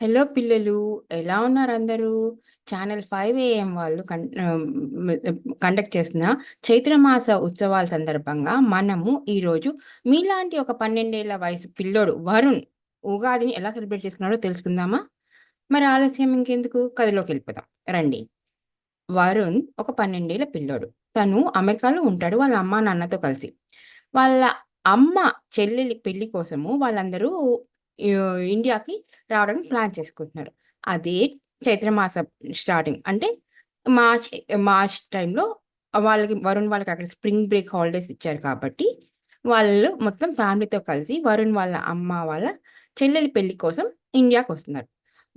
Hello పిల్లలు ఎలా ఉన్నారు అందరూ? ఛానల్ ఫైవ్ ఏఎం వాళ్ళు కన్ కండక్ట్ చేసిన చైత్రమాస ఉత్సవాల సందర్భంగా మనము ఈరోజు మీలాంటి ఒక పన్నెండేళ్ళ వయసు పిల్లోడు వరుణ్ ఉగాదిని ఎలా సెలబ్రేట్ చేసుకున్నాడో తెలుసుకుందామా? మరి ఆలస్యం ఇంకెందుకు? కథలోకి వెళ్ళిపోదాం. రండి. వరుణ్ ఒక పన్నెండేళ్ళ పిల్లోడు. తను అమెరికాలో ఉంటాడు వాళ్ళ అమ్మ నాన్నతో కలిసి. వాళ్ళ అమ్మ చెల్లెలి పెళ్ళి కోసము వాళ్ళందరూ ఇండియాకి రావడానికి ప్లాన్ చేసుకుంటున్నారు. అదే చైత్రమాసం స్టార్టింగ్. అంటే మార్చ్ మార్చ్ టైంలో వాళ్ళకి వరుణ్ వాళ్ళకి అక్కడ స్ప్రింగ్ బ్రేక్ హాలిడేస్ ఇచ్చారు కాబట్టి వాళ్ళు మొత్తం ఫ్యామిలీతో కలిసి వరుణ్ వాళ్ళ అమ్మ వాళ్ళ చెల్లెలి పెళ్ళి కోసం ఇండియాకి వస్తున్నారు.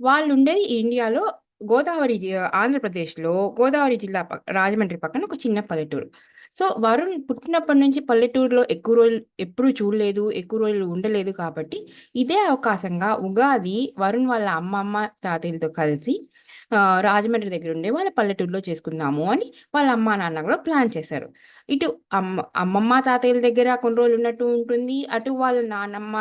వాళ్ళు ఉండేది ఇండియాలో గోదావరి ఆంధ్రప్రదేశ్లో గోదావరి జిల్లా రాజమండ్రి పక్కన ఒక చిన్న పల్లెటూరు. సో వరుణ్ పుట్టినప్పటి నుంచి పల్లెటూరులో ఎక్కువ రోజులు ఎప్పుడు చూడలేదు ఎక్కువ రోజులు ఉండలేదు కాబట్టి ఇదే అవకాశంగా ఉగాది వరుణ్ వాళ్ళ అమ్మమ్మ తాతయ్యలతో కలిసి రాజమండ్రి దగ్గర ఉండే వాళ్ళ పల్లెటూరులో చేసుకుందాము అని వాళ్ళ అమ్మ నాన్న కూడా ప్లాన్ చేశారు. ఇటు అమ్మ అమ్మమ్మ తాతయ్యల దగ్గర కొన్ని రోజులు ఉన్నట్టు ఉంటుంది. అటు వాళ్ళ నాన్నమ్మ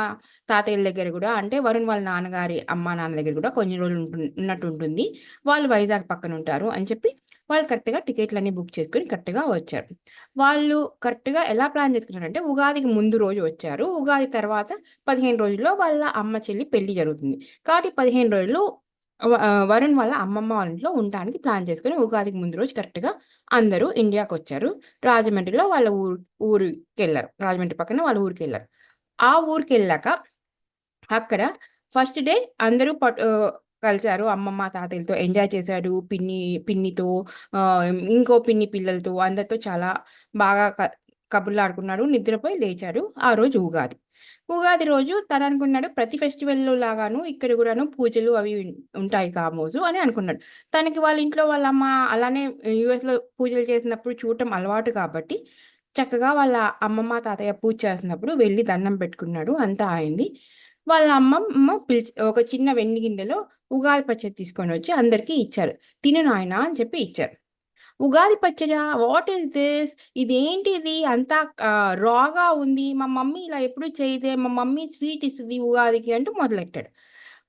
తాతయ్యల దగ్గర కూడా అంటే వరుణ్ వాళ్ళ నాన్నగారి అమ్మ నాన్న దగ్గర కూడా కొన్ని రోజులు ఉంటు- ఉన్నట్టు ఉంటుంది. వాళ్ళు వైజాగ్ పక్కన ఉంటారు అని చెప్పి వాళ్ళు కరెక్ట్గా టికెట్లు అన్ని బుక్ చేసుకుని కరెక్ట్గా వచ్చారు. వాళ్ళు కరెక్ట్గా ఎలా ప్లాన్ చేసుకున్నారంటే ఉగాదికి ముందు రోజు వచ్చారు. ఉగాది తర్వాత పదిహేను రోజుల్లో వాళ్ళ అమ్మ చెల్లి పెళ్ళి జరుగుతుంది. కాబట్టి పదిహేను రోజులు వరుణ్ వాళ్ళ అమ్మమ్మ వాళ్ళ ఇంట్లో ఉండడానికి ప్లాన్ చేసుకుని ఉగాదికి ముందు రోజు కరెక్ట్గా అందరూ ఇండియాకి వచ్చారు. రాజమండ్రిలో వాళ్ళ ఊరు ఊరికి వెళ్ళారు రాజమండ్రి పక్కన వాళ్ళ ఊరికి వెళ్ళారు ఆ ఊరికి వెళ్ళాక అక్కడ ఫస్ట్ డే అందరూ పట్ కలిశారు అమ్మమ్మ తాతయ్యలతో ఎంజాయ్ చేశారు పిన్ని పిన్నితో ఇంకో పిన్ని పిల్లలతో అందరితో చాలా బాగా క- కబుర్లు ఆడుకున్నాడు నిద్రపోయి లేచారు. ఆ రోజు ఉగాది. ఉగాది రోజు తను అనుకున్నాడు ప్రతి ఫెస్టివల్లో లాగాను ఇక్కడ కూడాను పూజలు అవి ఉంటాయి కామోజు అని అనుకున్నాడు. తనకి వాళ్ళ ఇంట్లో వాళ్ళ అమ్మ అలానే యుఎస్లో పూజలు చేసినప్పుడు చూడటం అలవాటు కాబట్టి చక్కగా వాళ్ళ అమ్మమ్మ తాతయ్య పూజ చేస్తున్నప్పుడు వెళ్ళి దండం పెట్టుకున్నాడు. అంతా అయింది. వాళ్ళ అమ్మమ్మ పిలిచి ఒక చిన్న వెండి గిన్నెలో ఉగాది పచ్చడి తీసుకొని వచ్చి అందరికీ ఇచ్చారు. తిను నాయన అని చెప్పి ఇచ్చారు. ఉగాది పచ్చడా? వాట్ ఈస్ దిస్ ఇదేంటి ఇది అంతా రాగా ఉంది. మా మమ్మీ ఇలా ఎప్పుడు చేయదే. మా మమ్మీ స్వీట్ ఇస్తుంది ఉగాదికి అంటూ మొదలెట్టాడు.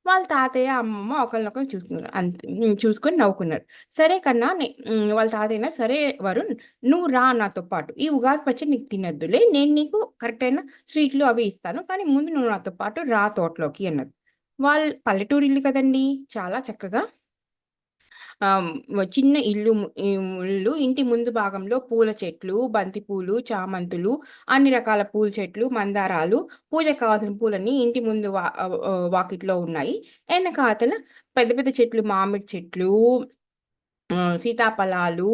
వాళ్ళ తాతయ్య అమ్మమ్మ ఒకరినొకరు చూసుకున్నారు. అంత చూసుకొని నవ్వుకున్నారు. సరే కన్నా వాళ్ళ తాతయ్య అన్నారు సరే వరుణ్ నువ్వు రా నాతో పాటు. ఈ ఉగాది పచ్చడి నీకు తినద్దులే. నేను నీకు కరెక్ట్ అయిన స్వీట్లు అవి ఇస్తాను. కానీ ముందు నువ్వు నాతో పాటు రా తోటలోకి అన్నారు. వాళ్ళ పల్లెటూరు ఇల్లు కదండి చాలా చక్కగా. చిన్న ఇల్లు ము- ఇల్లు ఇంటి ముందు భాగంలో పూల చెట్లు బంతిపూలు చామంతులు అన్ని రకాల పూల చెట్లు మందారాలు పూజకు కావాల్సిన పూలన్నీ ఇంటి ముందు వా ఆ, ఆ, వాకిట్లో ఉన్నాయి. వెనకాతల పెద్ద పెద్ద చెట్లు మామిడి చెట్లు సీతాఫలాలు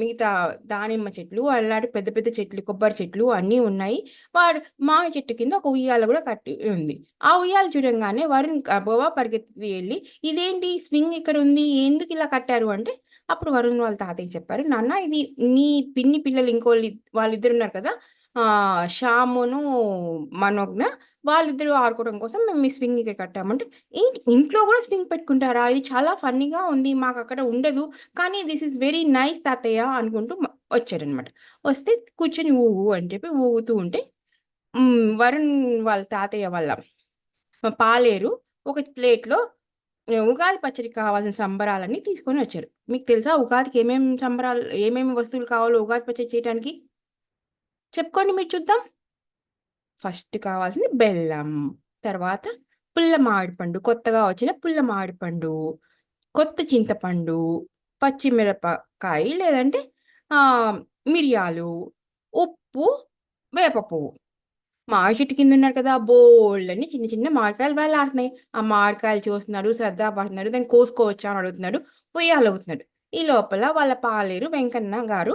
మిగతా దానిమ్మ చెట్లు అలాంటి పెద్ద పెద్ద చెట్లు కొబ్బరి చెట్లు అన్నీ ఉన్నాయి. వాడు మామిడి చెట్టు కింద ఒక ఉయ్యాల కూడా కట్టి ఉంది. ఆ ఉయ్యాల చూడంగానే వరుణ్ గబగబా పరిగెత్తి వెళ్ళి ఇదేంటి? స్వింగ్ ఇక్కడ ఉంది. ఎందుకు ఇలా కట్టారు? అంటే అప్పుడు వరుణ్ వాళ్ళ తాతయ్య చెప్పారు నాన్న ఇది నీ పిన్ని పిల్లలు ఇంకో వాళ్ళిద్దరు ఉన్నారు కదా షామును మనోజ్ఞ వాళ్ళిద్దరూ ఆడుకోవడం కోసం మేము ఈ స్వింగ్ ఇక్కడ కట్టామంటే ఏంటి ఇంట్లో కూడా స్వింగ్ పెట్టుకుంటారా? ఇది చాలా ఫన్నీగా ఉంది మాకు అక్కడ ఉండదు కానీ దిస్ ఇస్ వెరీ నైస్ తాతయ్య అనుకుంటూ వచ్చారనమాట. వస్తే కూర్చొని ఊగు అని చెప్పి ఊగుతూ ఉంటే వరుణ్ వాళ్ళ తాతయ్య వాళ్ళ పాలేరు ఒక ప్లేట్లో ఉగాది పచ్చడి కావాల్సిన సంబరాలన్నీ తీసుకొని వచ్చారు. మీకు తెలుసా ఉగాదికి ఏమేమి సంబరాలు ఏమేమి వస్తువులు కావాలో ఉగాది పచ్చడి చేయడానికి చెప్పుకోండి మీరు చూద్దాం. ఫస్ట్ కావాల్సింది బెల్లం తర్వాత పుల్ల మామిడిపండు కొత్తగా వచ్చిన పుల్ల మామిడిపండు కొత్త చింతపండు పచ్చిమిరపకాయ లేదంటే మిరియాలు ఉప్పు వేప పువ్వు మామిడి చెట్టు కింద ఉన్నారు కదా బోల్డ్ అని చిన్న చిన్న మామిడికాయలు వేలాడుతున్నాయి. ఆ మామిడికాయలు చూస్తున్నాడు శ్రద్ధ పడుతున్నాడు దాన్ని కోసుకోవచ్చా అని అడుగుతున్నాడు పొయ్యాలు అడుగుతున్నాడు ఈ లోపల వాళ్ళ పాలేరు వెంకన్న గారు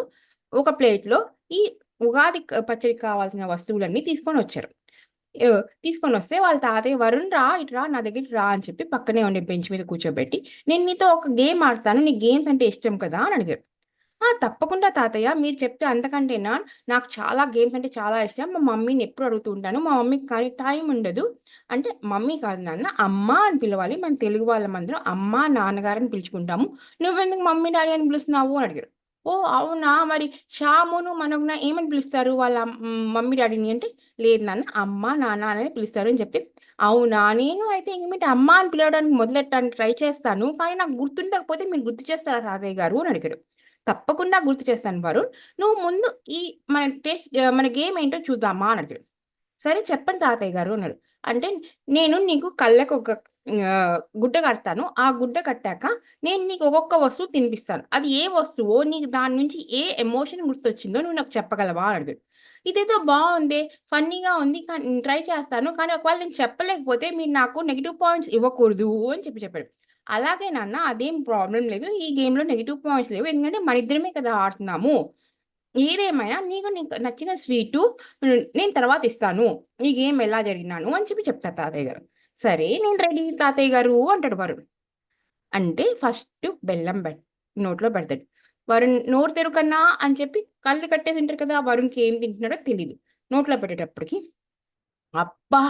ఒక ప్లేట్లో ఈ ఉగాది పచ్చడికి కావాల్సిన వస్తువులన్నీ తీసుకొని వచ్చారు తీసుకొని వస్తే వాళ్ళ తాతయ్య వరుణ్ రా ఇటు రా నా దగ్గరికి రా అని చెప్పి పక్కనే ఉండే బెంచ్ మీద కూర్చోబెట్టి నేను నీతో ఒక గేమ్ ఆడతాను నీ గేమ్స్ అంటే ఇష్టం కదా అని అడిగారు ఆ! తప్పకుండా తాతయ్య. మీరు చెప్తే అంతకంటేనా నాకు చాలా గేమ్స్ అంటే చాలా ఇష్టం. మా మమ్మీని ఎప్పుడు అడుగుతూ ఉంటాను. మా మమ్మీకి కానీ టైం ఉండదు. అంటే మమ్మీ కాదు నాన్న అమ్మ అని పిలవాలి. మన తెలుగు వాళ్ళమందరం అమ్మ, నాన్నగారని పిలుచుకుంటాము. నువ్వెందుకు మమ్మీ, డాడీ అని పిలుస్తున్నావు అని అడిగారు. ఓహ్! అవునా! మరి శ్యామును, మనోజ్ఞ ఏమని పిలుస్తారు వాళ్ళ హ్మ్, మమ్మీ, డ్యాడీని అంటే లేదు నాన్న అమ్మ, నాన్న అనేది పిలుస్తారు అని చెప్తే అవునా! నేను అయితే ఇంక మీట అమ్మ అని పిలవడానికి మొదలెట్టడానికి ట్రై చేస్తాను. కానీ నాకు గుర్తుండకపోతే మీరు గుర్తు చేస్తారా తాతయ్య గారు అని అడిగారు. తప్పకుండా గుర్తు చేస్తాను వరుణ్. నువ్వు ముందు ఈ మన టెస్ట్ ఆహ్, మన గేమ్ ఏంటో చూద్దామా అని అడిగాడు. సరే చెప్పండి తాతయ్య గారు అన్నాడు. అంటే నేను నీకు కళ్ళకు ఒక గుడ్డ కడతాను. ఆ గుడ్డ కట్టాక నేను నీకు ఒక్కొక్క వస్తువు తినిపిస్తాను. అది ఏ వస్తువో నీకు దాని నుంచి ఏ ఎమోషన్ గుర్తొచ్చిందో నువ్వు నాకు చెప్పగలవా అని అడిగాడు. ఇదేదో బాగుంది ఫన్నీగా ఉంది. కానీ నేను ట్రై చేస్తాను. కానీ ఒకవేళ నేను చెప్పలేకపోతే మీరు నాకు నెగిటివ్ పాయింట్స్ ఇవ్వకూడదు అని చెప్పి చెప్పాడు. అలాగే నాన్న అదేం ప్రాబ్లం లేదు. ఈ గేమ్‌లో నెగిటివ్ పాయింట్స్ లేవు. ఎందుకంటే మన ఇద్దరమే కదా ఆడుతున్నాము. ఏదేమైనా నీకు నీకు నచ్చిన స్వీటు నేను తర్వాత ఇస్తాను. ఈ గేమ్ ఎలా జరిగినాను అని చెప్పి చెప్తారు తాతయ్య గారు. సరే నేను రెడీ తాతయ్య గారు అంటాడు వరుణ్. అంటే ఫస్ట్ బెల్లం బెట్ నోట్లో పెడతాడు. వరుణ్ నోరు తెరుకన్నా అని చెప్పి కళ్ళు కట్టే ఉంటారు కదా! వరుణ్‌కి ఏం తింటున్నాడో తెలియదు నోట్లో పెట్టేటప్పటికి అబ్బా!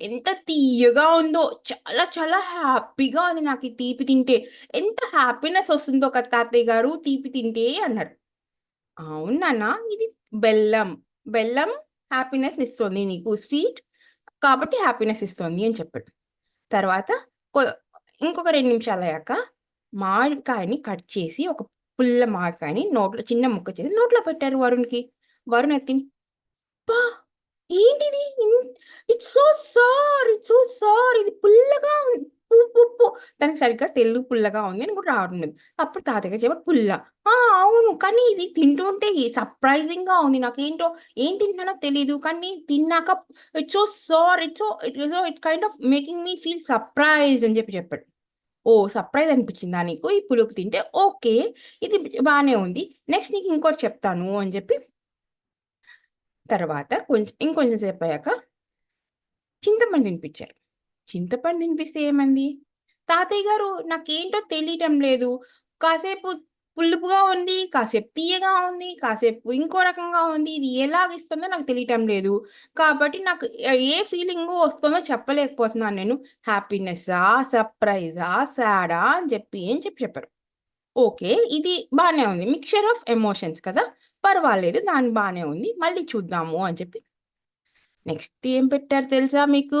ఎంత తియ్యగా ఉందో. చాలా చాలా హ్యాపీగా ఉంది నాకు ఈ తీపి తింటే. ఎంత హ్యాపీనెస్ వస్తుందో ఒక తాతయ్య గారు తీపి తింటే అన్నారు అవును ఇది బెల్లం. బెల్లం హ్యాపీనెస్ ఇస్తుంది నీకు. స్వీట్ కాబట్టి హ్యాపీనెస్ ఇస్తుంది అని చెప్పాడు. తర్వాత ఇంకొక రెండు నిమిషాలు అయ్యాక మామిడికాయని కట్ చేసి ఒక పుల్ల మామిడికాయని నోట్లో చిన్న ముక్క చేసి నోట్లో పెట్టారు వరుణ్‌కి. వరుణ్ ఎత్తిని పా ఏంటిది? It's so sour. It's so sour. ఇది పుల్లగా ఉప్పు దానికి సరిగ్గా తెలుగు పుల్లగా ఉంది అని కూడా రావడం లేదు. అప్పుడు తాతయ్య గారు చెప్పారు పుల్ల. ఆ! అవును. కానీ ఇది తింటుంటే సర్ప్రైజింగ్‌గా ఉంది. నాకు ఏంటో ఏం తింటానో తెలీదు. కానీ తిన్నాక it's so sour. It's so it so it's kind of making me feel surprise అని చెప్పి చెప్పాడు. ఓ సర్ప్రైజ్ అనిపించిందా నీకు ఈ పులుపు తింటే? ఓకే. ఇది బాగానే ఉంది. నెక్స్ట్ నీకు ఇంకోటి చెప్తాను అని చెప్పి తర్వాత కొంచెం ఇంకొంచెం సేపయ్యాక చింతపండు తినిపించారు. చింతపండు తినిపిస్తే ఏమంది తాతయ్య గారు నాకేంటో తెలియటం లేదు. కాసేపు పులుపుగా ఉంది. కాసేపు తియ్యగా ఉంది. కాసేపు ఇంకో రకంగా ఉంది. ఇది ఎలాగిస్తుందో నాకు తెలియటం లేదు. కాబట్టి నాకు ఏ ఫీలింగ్ వస్తుందో చెప్పలేకపోతున్నాను నేను. హ్యాపీనెస్సా? సర్ప్రైజా? సాడా? అని చెప్పి అని చెప్పి చెప్పారు. ఓకే. ఇది బాగానే ఉంది. మిక్చర్ ఆఫ్ ఎమోషన్స్ కదా! పర్వాలేదు. దాని బాగానే ఉంది. మళ్ళీ చూద్దాము అని చెప్పి నెక్స్ట్ ఏం పెట్టారు తెలుసా మీకు?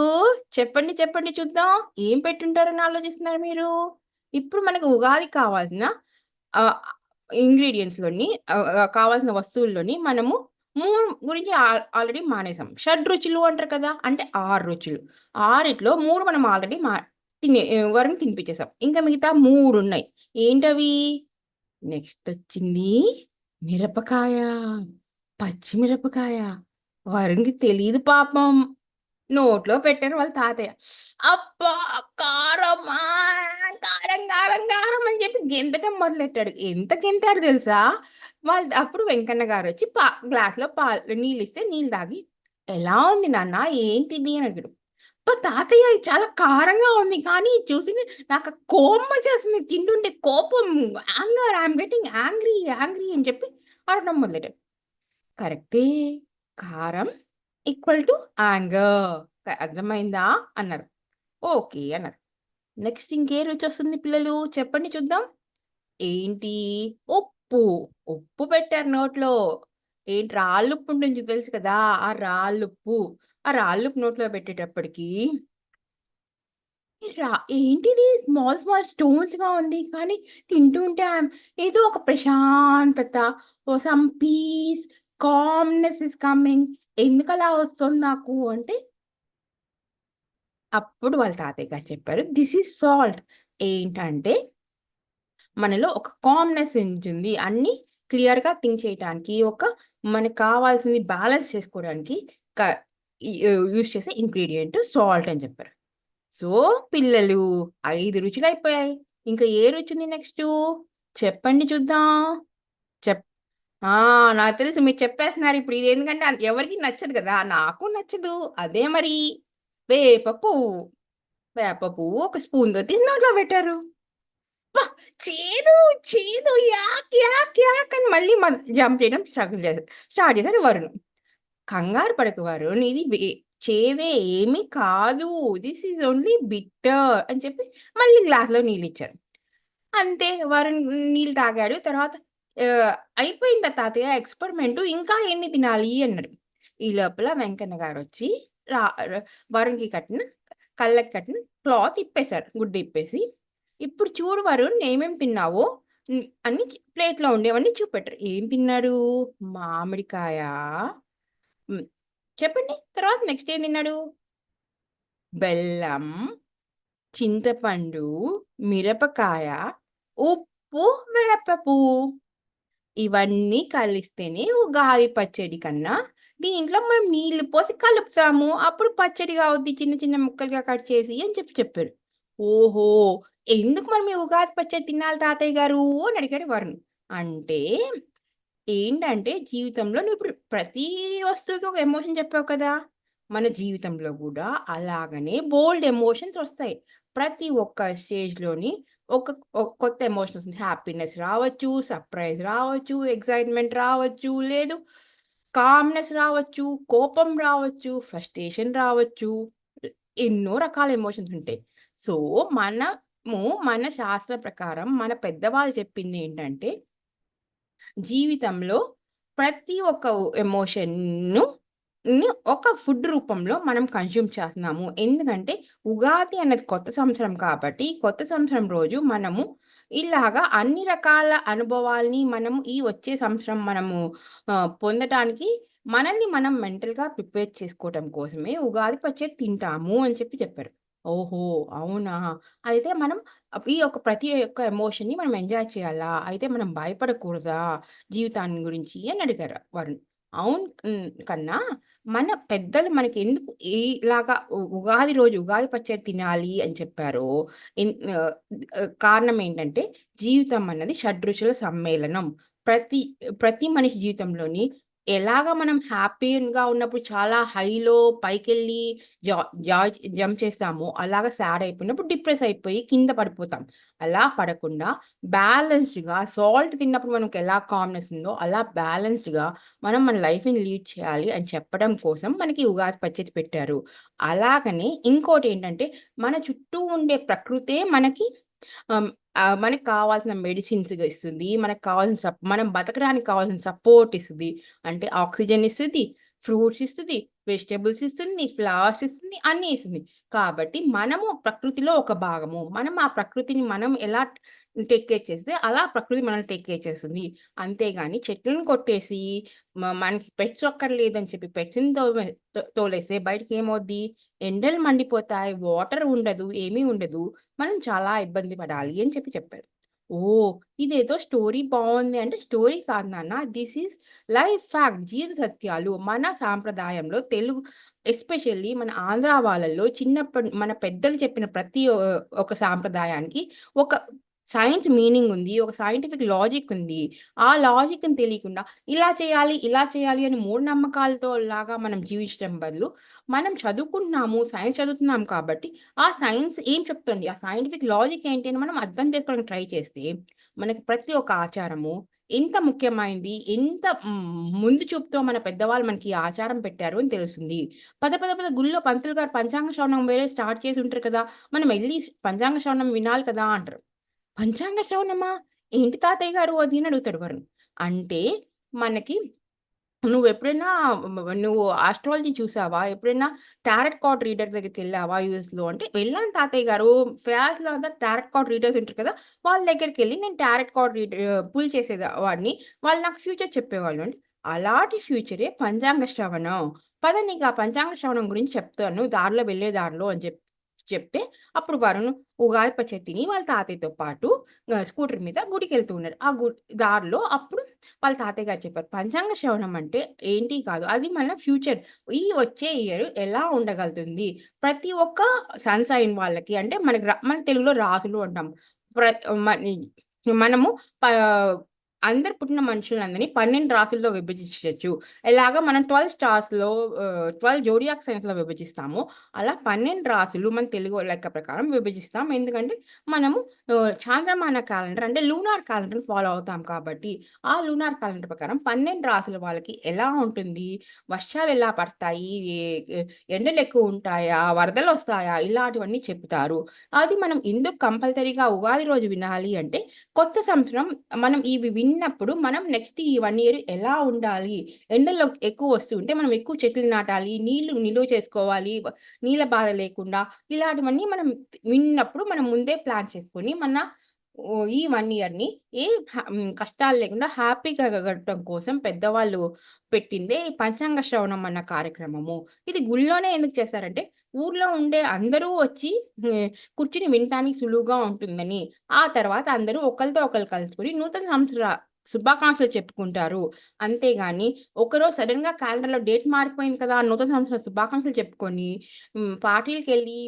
చెప్పండి. చెప్పండి చూద్దాం. ఏం పెట్టుంటారని ఆలోచిస్తున్నారు మీరు? ఇప్పుడు మనకు ఉగాది కావాల్సిన ఇంగ్రీడియంట్స్లోని కావాల్సిన వస్తువుల్లోని మనము మూడు గురించి ఆల్రెడీ మానేసాం. షడ్రుచులు అంటారు కదా! అంటే ఆరు రుచులు. 6 3 మనం ఆల్రెడీ మా తినే వరకు తినిపించేసాం. ఇంకా మిగతా మూడు ఉన్నాయి. ఏంటవి? నెక్స్ట్ వచ్చింది మిరపకాయ. పచ్చిమిరపకాయ వరుణ్‌కి తెలీదు పాపం. నోట్లో పెట్టారు వాళ్ళ తాతయ్య. అబ్బా! కారమా! కారం, కారం, కారం అని చెప్పి గెంతటం మొదలెట్టాడు. ఎంత గెంతాడో తెలుసా? వాళ్ళు అప్పుడు వెంకన్న గారు వచ్చి పా గ్లాస్‌లో పాలు నీళ్ళు ఇస్తే నీళ్ళు తాగి, "ఎలా ఉంది నాన్న? ఏంటిది?" అని అడిగాడు. అబ్బా! తాతయ్య చాలా కారంగా ఉంది. కానీ చూసి నాకు కోపం వచ్చేస్తుంది. తింటుంటే కోపం anger I'm getting angry, angry అని చెప్పి అడగడం మొదలెట్టాడు. కరెక్టే. కారం ఈక్వల్ టు యాంగర్. అర్థమైందా? అన్నారు. ఓకే అన్నారు. నెక్స్ట్ ఇంకే రుచి వస్తుంది పిల్లలు చెప్పండి చూద్దాం. ఏంటి? ఉప్పు. ఉప్పు పెట్టారు నోట్లో. ఏంటి రాళ్ళుప్పు ఉంటుంది తెలుసు కదా! ఆ రాళ్ళుప్పు. ఆ రాళ్ళుప్పు నోట్లో పెట్టేటప్పటికి రా ఏంటిది స్మాల్ స్మాల్ స్టోన్స్‌గా ఉంది. కానీ తింటుంటే ఏదో ఒక ప్రశాంతత, ఓ some peace, calmness is coming. అలా వస్తుంది నాకు అంటే అప్పుడు వాళ్ళ తాతయ్య గారు చెప్పారు. This is salt. ఏంటంటే మనలో ఒక కామ్‌నెస్ ఉంటుంది. అన్ని క్లియర్‌గా థింక్ చేయటానికి, ఒక మనకు కావాల్సింది బ్యాలెన్స్ చేసుకోవడానికి యూజ్ చేసే ఇంగ్రీడియంట్ సాల్ట్ అని చెప్పారు. సో, పిల్లలు ఐదు రుచులు అయిపోయాయి ఇంకా ఏ రుచింది నెక్స్ట్ చెప్పండి చూద్దాం. చెప్ ఆ! నాకు తెలుసు మీరు చెప్పేస్తున్నారు ఇప్పుడు. ఇది ఎందుకంటే అది ఎవరికీ నచ్చదు కదా! నాకు నచ్చదు. అదే మరి. వేప పువ్వు. వేప పువ్వు ఒక స్పూన్‌తో తీసి నోట్లో పెట్టారు. అబ్బా! చేదు, చేదు యాక్, యాక్, యాక్ అని మళ్ళీ మన జంప్ చేయడం స్ట్రగుల్ చేస్తారు స్టార్ట్ చేశారు వరుణ్. కంగారు పడకు వరుణ్ ఇది వే చేదే ఏమి కాదు. దిస్ ఈజ్ ఓన్లీ బిట్టర్ అని చెప్పి మళ్ళీ గ్లాస్‌లో నీళ్ళిచ్చారు. అంతే వరుణ్ నీళ్ళు తాగాడు. తర్వాత అయిపోయిందా తాతయ్య ఎక్స్‌పెరిమెంటు ఇంకా ఎన్ని తినాలి అన్నాడు. ఈ లోపల వెంకన్న గారొచ్చి రా వరుణ్‌కి కట్టిన కళ్ళకి కట్టిన క్లాత్ ఇప్పేసారు. గుడ్డ ఇప్పేసి, ఇప్పుడు చూడు వరుణ్ ఏమేమి తిన్నావో అన్ని అని ప్లేట్‌లో ఉండేవన్నీ చూపెట్టారు. ఏం తిన్నాడు? మామిడికాయ చెప్పండి. తర్వాత నెక్స్ట్ ఏం తిన్నాడు? బెల్లం, చింతపండు, మిరపకాయ, ఉప్పు, వేపపు ఇవన్నీ కలిస్తేనే ఉగాది పచ్చడి కన్నా, దీంట్లో మనం నీళ్ళు పోసి కలుపుతాము. అప్పుడు పచ్చడిగా అవుద్ది చిన్న చిన్న ముక్కలుగా కట్ చేసి అని చెప్పి చెప్పారు. ఓహో! ఎందుకు మనం ఈ ఉగాది పచ్చడి తినాలి తాతయ్య గారు అని అడిగాడు వరుణ్. అంటే ఏంటంటే జీవితంలో నువ్వు ఇప్పుడు ప్రతి వస్తువుకి ఒక ఎమోషన్ చెప్పావు కదా! మన జీవితంలో కూడా అలాగనే బోల్డ్ ఎమోషన్స్ వస్తాయి ప్రతి ఒక్క స్టేజ్‌లోని ఒక ఒ కొత్త ఎమోషన్స్ హ్యాపీనెస్ రావచ్చు, సర్ప్రైజ్ రావచ్చు, ఎగ్జైట్మెంట్ రావచ్చు, లేదు కామ్‌నెస్ రావచ్చు, కోపం రావచ్చు, ఫ్రస్ట్రేషన్ రావచ్చు. ఎన్నో రకాల ఎమోషన్స్ ఉంటాయి. సో, మనము మన శాస్త్ర ప్రకారం మన పెద్దవాళ్ళు చెప్పింది ఏంటంటే జీవితంలో ప్రతి ఒక్క ఎమోషన్‌ను ని ఒక ఫుడ్ రూపంలో మనం కన్జ్యూమ్ చేస్తున్నాము. ఎందుకంటే ఉగాది అనేది కొత్త సంవత్సరం కాబట్టి, కొత్త సంవత్సరం రోజు మనము ఇలాగా అన్ని రకాల అనుభవాల్ని మనము ఈ వచ్చే సంవత్సరం మనము ఆహ్, పొందటానికి మనల్ని మనం మెంటల్‌గా ప్రిపేర్ చేసుకోవటం కోసమే ఉగాది పచ్చడి తింటాము అని చెప్పి చెప్పారు. ఓహో! అవునా! అయితే మనం ఈ యొక్క ప్రతి ఒక్క ఎమోషన్‌ని మనం ఎంజాయ్ చేయాలా? అయితే మనం భయపడకూడదా జీవితాన్ని గురించి అని అడిగారు వరుణ్. అవును కన్నా మన పెద్దలు మనకి ఎందుకు ఇలాగా ఉగాది రోజు ఉగాది పచ్చడి తినాలి అని చెప్పారో ఇన్ కారణం ఏంటంటే జీవితం అన్నది షడ్రుచుల సమ్మేళనం. ప్రతి ప్రతి మనిషి జీవితంలోని ఎలాగా మనం హ్యాపీగా ఉన్నప్పుడు చాలా హైలో పైకెళ్ళి జా జాయ్ జంప్ చేస్తామో, అలాగా సాడ్ అయిపోయినప్పుడు డిప్రెస్ అయిపోయి కింద పడిపోతాం. అలా పడకుండా బ్యాలెన్స్డ్‌గా సాల్ట్ తిన్నప్పుడు మనకు ఎలా కామ్‌నెస్ ఉందో, అలా బ్యాలెన్స్డ్‌గా మనం మన లైఫ్‌ని లీడ్ చేయాలి అని చెప్పడం కోసం మనకి ఉగాది పచ్చడి పెట్టారు. అలాగనే ఇంకోటి ఏంటంటే మన చుట్టూ ఉండే ప్రకృతే మనకి మనకు కావాల్సిన మెడిసిన్స్ ఇస్తుంది. మనకు కావాల్సిన సప్ మనం బతకడానికి కావాల్సిన సపోర్ట్ ఇస్తుంది అంటే ఆక్సిజన్ ఇస్తుంది ఫ్రూట్స్ ఇస్తుంది వెజిటేబుల్స్ ఇస్తుంది, ఫ్లవర్స్ ఇస్తుంది, అన్నీ ఇస్తుంది. కాబట్టి మనము ప్రకృతిలో ఒక భాగము. మనం ఆ ప్రకృతిని మనం ఎలా టేక్ కేర్ చేస్తే అలా ప్రకృతి మనల్ని టేక్ కేర్ చేస్తుంది. అంతేగాని చెట్లను కొట్టేసి మనకి పెట్స్ అక్కర్లేదని చెప్పి పెట్స్‌ని తో తోలేస్తే బయటకేమవుద్ది? ఎండలు మండిపోతాయి, వాటర్ ఉండదు, ఏమీ ఉండదు. మనం చాలా ఇబ్బంది పడాలి అని చెప్పి చెప్పారు. ఓ ఇదేదో స్టోరీ బాగుంది అంటే స్టోరీ కాదు నాన్న దిస్ ఈస్ లైఫ్ ఫ్యాక్ట్ జీవిత సత్యాలు. మన సాంప్రదాయంలో తెలుగు ఎస్పెషల్లీ మన ఆంధ్ర వాళ్ళల్లో చిన్నప్పటి మన పెద్దలు చెప్పిన ప్రతి ఒ ఒక సాంప్రదాయానికి ఒక సైన్స్ మీనింగ్ ఉంది. ఒక సైంటిఫిక్ లాజిక్ ఉంది. ఆ లాజిక్‌ని తెలియకుండా ఇలా చేయాలి, ఇలా చేయాలి అని మూఢనమ్మకాలతో లాగా మనం జీవించడం బదులు మనం చదువుకుంటున్నాము, సైన్స్ చదువుతున్నాం కాబట్టి, ఆ సైన్స్ ఏం చెప్తుంది? ఆ సైంటిఫిక్ లాజిక్ ఏంటి అని మనం అర్థం చేసుకోవడానికి ట్రై చేస్తే, మనకి ప్రతి ఒక్క ఆచారము ఎంత ముఖ్యమైంది, ఎంత ముందు చూపుతో మన పెద్దవాళ్ళు మనకి ఆచారం పెట్టారు అని తెలుస్తుంది. పద, పద, పద గుళ్ళో పంతులు గారు పంచాంగ శ్రవణం వేరే స్టార్ట్ చేసి ఉంటారు కదా! మనం వెళ్ళి పంచాంగ శ్రవణం వినాలి కదా! అంటారు. పంచాంగ శ్రవణమా? ఏంటి తాతయ్య గారు అది అని అడుగుతాడు వరుణ్. అంటే మనకి నువ్వు ఎప్పుడైనా నువ్వు ఆస్ట్రాలజీ చూసావా? ఎప్పుడైనా టారెట్ కార్డ్ రీడర్ దగ్గరికి వెళ్ళావా యూఎస్‌లో అంటే, వెళ్ళాను తాతయ్య గారు. ఫ్యాస్లో అంతా టారెట్ కార్డ్ రీడర్స్ ఉంటారు కదా! వాళ్ళ దగ్గరికి వెళ్ళి నేను టారెట్ కార్డ్ రీడర్ పుల్ చేసేదా వాడిని. వాళ్ళు నాకు ఫ్యూచర్ చెప్పేవాళ్ళు. అంటే, అలాంటి ఫ్యూచరే పంచాంగ శ్రవణం. పద నీకు ఆ పంచాంగ శ్రవణం గురించి చెప్తాను దారిలో వెళ్ళే దారిలో అని చెప్పి చెప్తే, అప్పుడు వరుణ్ ఉగాది పచ్చడి తిని వాళ్ళ తాతయ్యతో పాటు స్కూటర్ మీద గుడికి వెళ్తూ ఉన్నారు ఆ గు దారిలో అప్పుడు వాళ్ళ తాతయ్య గారు చెప్పారు. పంచాంగ శ్రవణం అంటే ఏంటి కాదు. అది మన ఫ్యూచర్. ఈ వచ్చే ఇయర్ ఎలా ఉండగలుగుతుంది. ప్రతి ఒక్క సన్ సైన్ వాళ్ళకి అంటే మనకి మన తెలుగులో రాసులు అంటాం. ప్ర మనము ప అందరు పుట్టిన మనుషులందరినీ 12 రాసుల్లో విభజించవచ్చు ఎలాగా మనం 12 స్టార్స్‌లో ట్వెల్వ్ 12 జోడియాక్ సైన్స్‌లో విభజిస్తామో, అలా 12 రాసులు మన తెలుగు లెక్క ప్రకారం విభజిస్తాం. ఎందుకంటే, మనము చాంద్రమాన క్యాలెండర్ అంటే లూనార్ క్యాలెండర్ ఫాలో అవుతాం కాబట్టి, ఆ లూనార్ క్యాలెండర్ ప్రకారం 12 రాసుల వాళ్ళకి ఎలా ఉంటుంది? వర్షాలు ఎలా పడతాయి? ఎండలు ఎక్కువ ఉంటాయా వరదలు వస్తాయా ఇలాంటివన్నీ చెప్తారు. అది మనం ఎందుకు కంపల్సరీగా ఉగాది రోజు వినాలి అంటే, కొత్త సంవత్సరం మనం ఇవి చిన్నప్పుడు మనం నెక్స్ట్ ఈ వన్ ఇయర్ ఎలా ఉండాలి? ఎండల్లో ఎక్కువ వస్తుంటే మనం ఎక్కువ చెట్లు నాటాలి. నీళ్ళు నిలువ చేసుకోవాలి. నీళ్ళ బాధ లేకుండా ఇలాంటివన్నీ మనం విన్నప్పుడు మనం ముందే ప్లాన్ చేసుకొని మన ఈ వన్ ఇయర్‌ని ఏ కష్టాలు లేకుండా హ్యాపీగా గడపడం కోసం పెద్దవాళ్ళు పెట్టిందే పంచాంగ శ్రవణం అన్న కార్యక్రమము. ఇది గుళ్ళోనే ఎందుకు చేస్తారంటే, ఊర్లో ఉండే అందరూ వచ్చి హ్మ్, కూర్చొని వినటానికి సులువుగా ఉంటుందని. ఆ తర్వాత అందరూ ఒకరితో ఒకరు కలుసుకొని నూతన సంవత్సర శుభాకాంక్షలు చెప్పుకుంటారు. అంతేగాని ఒకరోజు సడన్గా క్యాలెండర్‌లో డేట్ మారిపోయింది కదా! నూతన సంవత్సరం శుభాకాంక్షలు చెప్పుకొని పార్టీలకు వెళ్ళి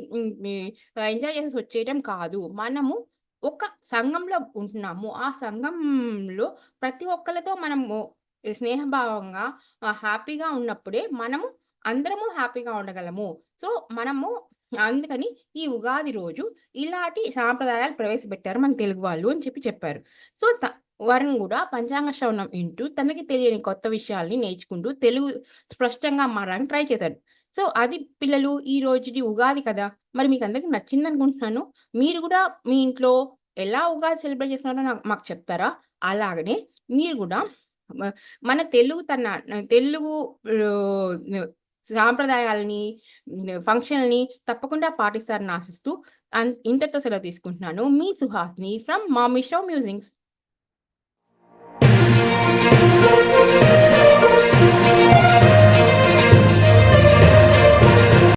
ఎంజాయ్ చేసేసి వచ్చేయటం కాదు. మనము ఒక సంఘంలో ఉంటున్నాము. ఆ సంఘంలో ప్రతి ఒక్కరితో మనము స్నేహభావంగా హ్యాపీగా ఉన్నప్పుడే మనము అందరము హ్యాపీగా ఉండగలము. సో, మనము అందుకని ఈ ఉగాది రోజు ఇలాంటి సాంప్రదాయాలు ప్రవేశపెట్టారు మన తెలుగు వాళ్ళు అని చెప్పి చెప్పారు. సో, వరుణ్ కూడా పంచాంగ శ్రవణం వింటూ తనకి తెలియని కొత్త విషయాల్ని నేర్చుకుంటూ తెలుగు స్పష్టంగా మారడానికి ట్రై చేశాడు. సో, అది పిల్లలు ఈ రోజుది ఉగాది కదా! మరి మీకు అందరికీ నచ్చింది అనుకుంటున్నాను మీరు కూడా మీ ఇంట్లో ఎలా ఉగాది సెలబ్రేట్ చేస్తున్నారో నాకు మాకు చెప్తారా? అలాగనే మీరు కూడా మన తెలుగు తన తెలుగు సాంప్రదాయాలని, ఫంక్షన్ని ఫంక్షన్‌లని తప్పకుండా పాటిస్తారని ఆశిస్తూ అన్ ఇంతటితో సెలవు తీసుకుంటున్నాను. మీ సుహాస్ని ఫ్రమ్ మా షో మ్యూజింగ్స్. Thank you.